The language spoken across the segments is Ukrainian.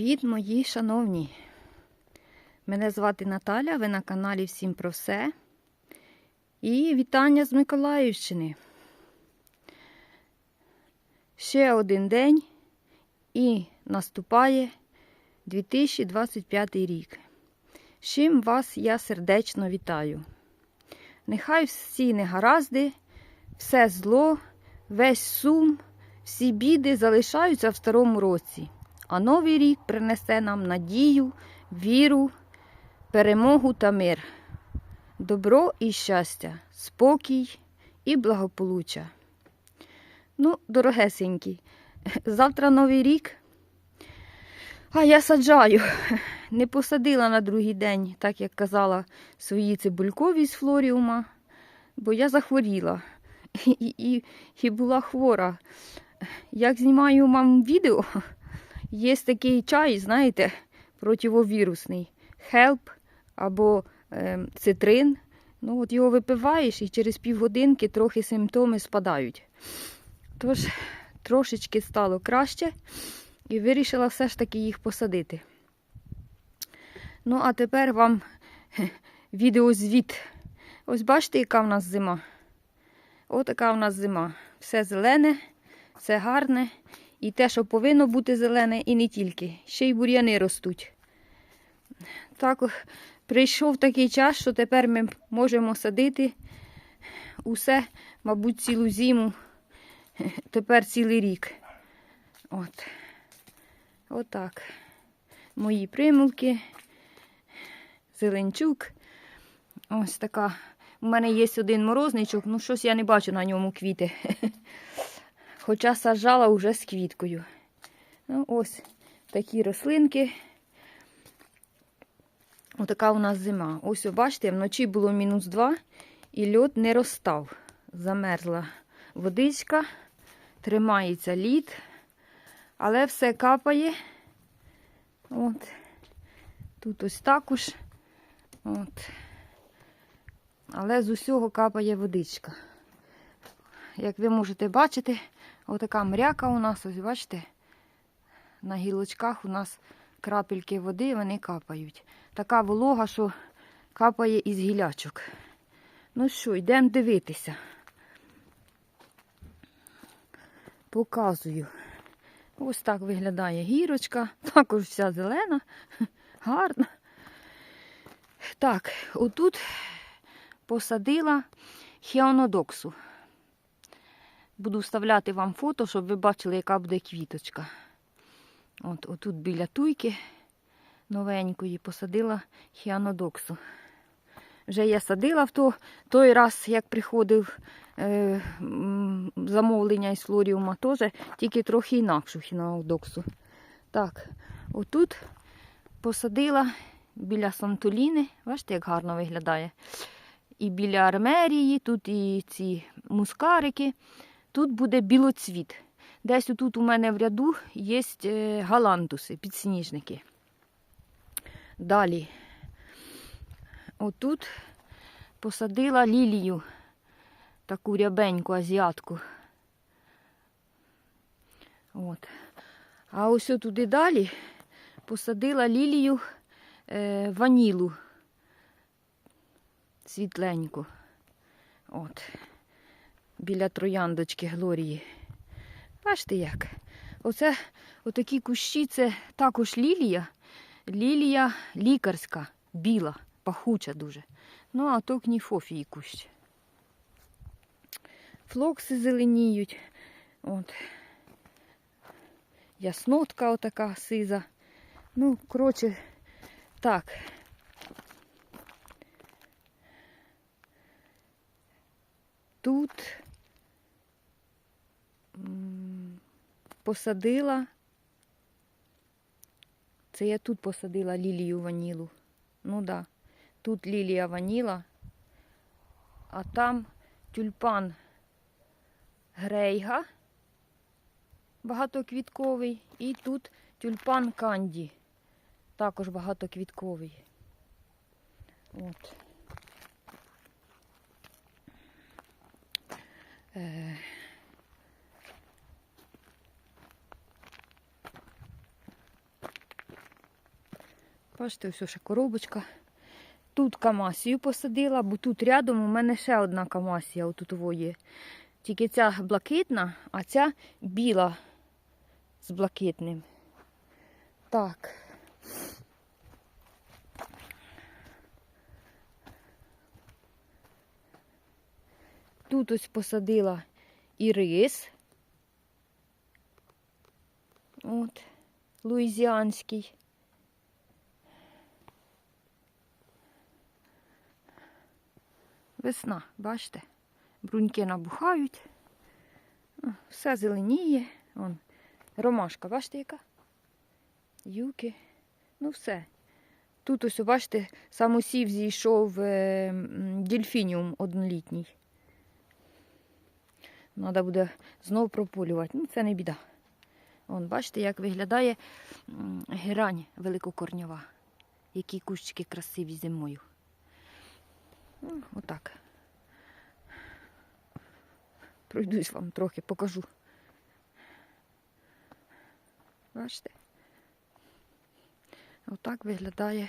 Привіт, мої шановні! Мене звати Наталя, ви на каналі Всім про все. І вітання з Миколаївщини. Ще один день і наступає 2025 рік. З чим вас я сердечно вітаю. Нехай всі негаразди, все зло, весь сум, всі біди залишаються в старому році. А новий рік принесе нам надію, віру, перемогу та мир, добро і щастя, спокій і благополуччя. Ну, дорогесенькі, завтра новий рік. А я саджаю. Не посадила на другий день, так як казала свої цибулькові з флоріума, бо я захворіла і, і, і була хвора. Як знімаю вам відео, Є такий чай, знаєте, противовірусний хелп або е, цитрин. Ну, от його випиваєш і через півгодинки трохи симптоми спадають. Тож, трошечки стало краще і вирішила все ж таки їх посадити. Ну, а тепер вам відеозвіт. Ось бачите, яка в нас зима. Отака в нас зима. Все зелене, все гарне. І те, що повинно бути зелене, і не тільки. Ще й бур'яни ростуть. Так, прийшов такий час, що тепер ми можемо садити усе, мабуть, цілу зиму, тепер цілий рік. От. Отак. Мої примулки, зеленчук. Ось така. У мене є один морозничок, ну щось я не бачу на ньому квіти. Хоча саджала вже з квіткою. Ну, ось такі рослинки. Отака у нас зима. Ось, бачите, вночі було мінус 2 і льод не розстав. Замерзла водичка, тримається лід, але все капає. От. Тут ось також. От. Але з усього капає водичка. Як ви можете бачити, Отака мряка у нас, ось бачите, на гілочках у нас крапельки води, вони капають. Така волога, що капає із гілячок. Ну що, йдемо дивитися. Показую. Ось так виглядає гірочка, також вся зелена, гарна. Так, отут посадила хіанодоксу. Буду вставляти вам фото, щоб ви бачили, яка буде квіточка. От, Отут біля туйки новенької посадила хіанодоксу. Вже я садила в то, той раз, як приходив е, замовлення із флоріума, теж тільки трохи інакшу хіанодоксу. Так, отут посадила біля Сантоліни. Бачите, як гарно виглядає. І біля армерії, тут і ці мускарики. Тут буде білоцвіт. Десь тут у мене в ряду є е, галантуси, підсніжники. Далі, отут посадила лілію, таку рябеньку азіатку. От. А ось туди далі посадила лілію е, ванілу світленьку. От біля трояндочки Глорії. Бачите як? Оце отакі кущі це також лілія. Лілія лікарська, біла, пахуча дуже. Ну, а то кніфофії кущ. Флокси зеленіють. От. Яснотка отака сиза. Ну, коротше, так. Тут посадила. Це я тут посадила лілію ванілу. Ну да, тут лілія ваніла, а там тюльпан грейга багатоквітковий, і тут тюльпан канді, також багатоквітковий. От. Бачите, ось ще коробочка. Тут камасію посадила, бо тут рядом у мене ще одна камасія отут є. Тільки ця блакитна, а ця біла з блакитним. Так. Тут ось посадила і рис. От, луїзіанський. Весна, бачите? Бруньки набухають. Все зеленіє. Вон, ромашка, бачите, яка? Юки. Ну все. Тут ось, бачите, самосів зійшов е, дельфініум однолітній. Треба буде знов прополювати. Ну, це не біда. Вон, бачите, як виглядає герань великокорньова. Які кущики красиві зимою. Ну, Отак. Пройдусь вам трохи, покажу. Бачите? Отак виглядає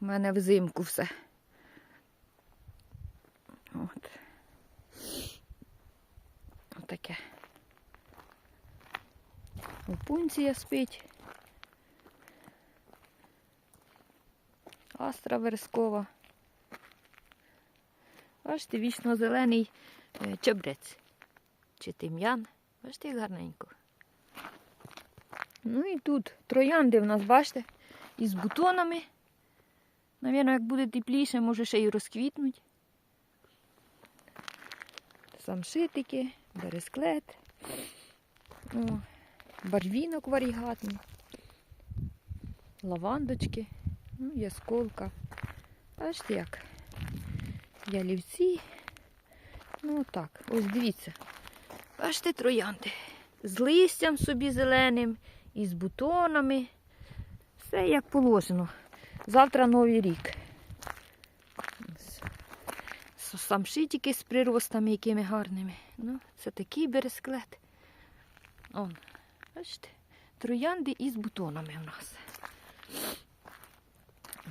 у мене взимку все. От. Отаке. Опунція спить. Астра верескова. Бачите, вічно зелений е, чебрець. Чи тим'ян. Бачите, як гарненько. Ну і тут троянди в нас, бачите, із бутонами. Навірно, як буде тепліше, може ще й розквітнуть. Самшитики, бересклет, О, барвінок варігатний, лавандочки, ну, ясколка. Бачите як? Ялівці. Ну так, ось дивіться. Бачите, троянди. З листям собі зеленим, і з бутонами. Все як положено. Завтра новий рік. Самшитики з приростами якими гарними. Ну, це такий бересклет. Он, бачите, троянди із бутонами у нас.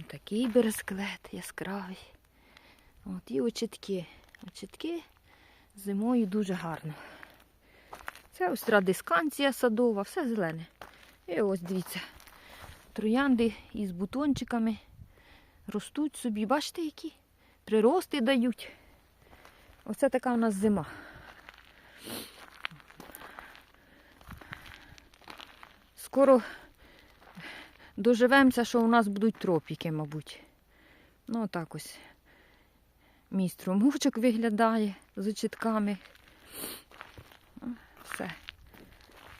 Такий бересклет яскравий. От, і очітки. Очітки зимою дуже гарно. Це ось традисканція садова, все зелене. І ось дивіться, троянди із бутончиками ростуть собі. Бачите, які? Прирости дають. Оце така у нас зима. Скоро доживемося, що у нас будуть тропіки, мабуть. Ну, так ось. Мій струмочок виглядає з очітками. Все.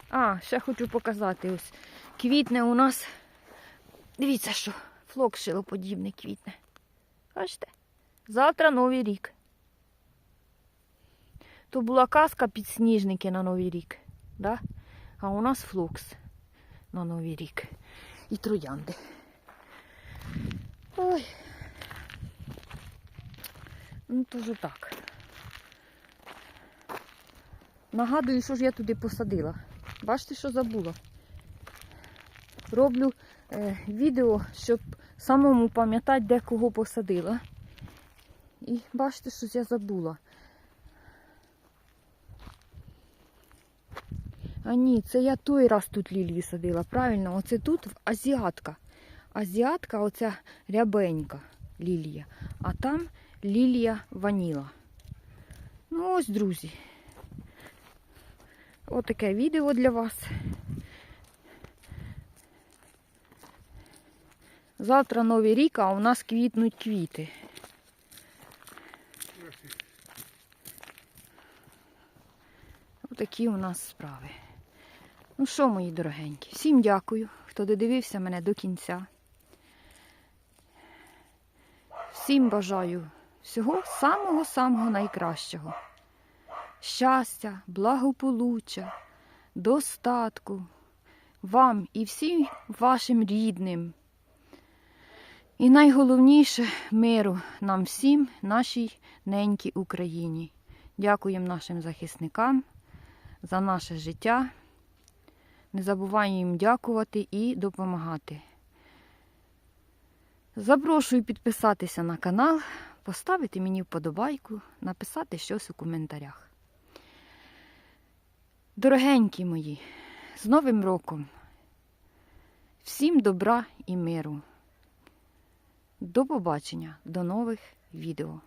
А, ще хочу показати. Ось квітне у нас. Дивіться, що флок шилоподібний квітне. Бачите? Завтра новий рік. То була казка підсніжники на новий рік. Да? А у нас флокс на новий рік. І троянди. Ой. Ну, то ж так. Нагадую, що ж я туди посадила. Бачите, що забула. Роблю е, відео, щоб самому пам'ятати, де кого посадила. І бачите, що я забула. А ні, це я той раз тут лілії садила. Правильно, оце тут азіатка. Азіатка, оця рябенька лілія. А там лілія ваніла. Ну ось, друзі. Отаке відео для вас. Завтра новий рік, а у нас квітнуть квіти. Отакі у нас справи. Ну що, мої дорогенькі, всім дякую, хто додивився мене до кінця. Всім бажаю всього самого-самого найкращого. Щастя, благополуччя, достатку вам і всім вашим рідним. І найголовніше миру нам всім, нашій ненькій Україні. Дякуємо нашим захисникам за наше життя. Не забуваємо їм дякувати і допомагати. Запрошую підписатися на канал, поставити мені вподобайку, написати щось у коментарях. Дорогенькі мої, з Новим роком! Всім добра і миру! До побачення, до нових відео!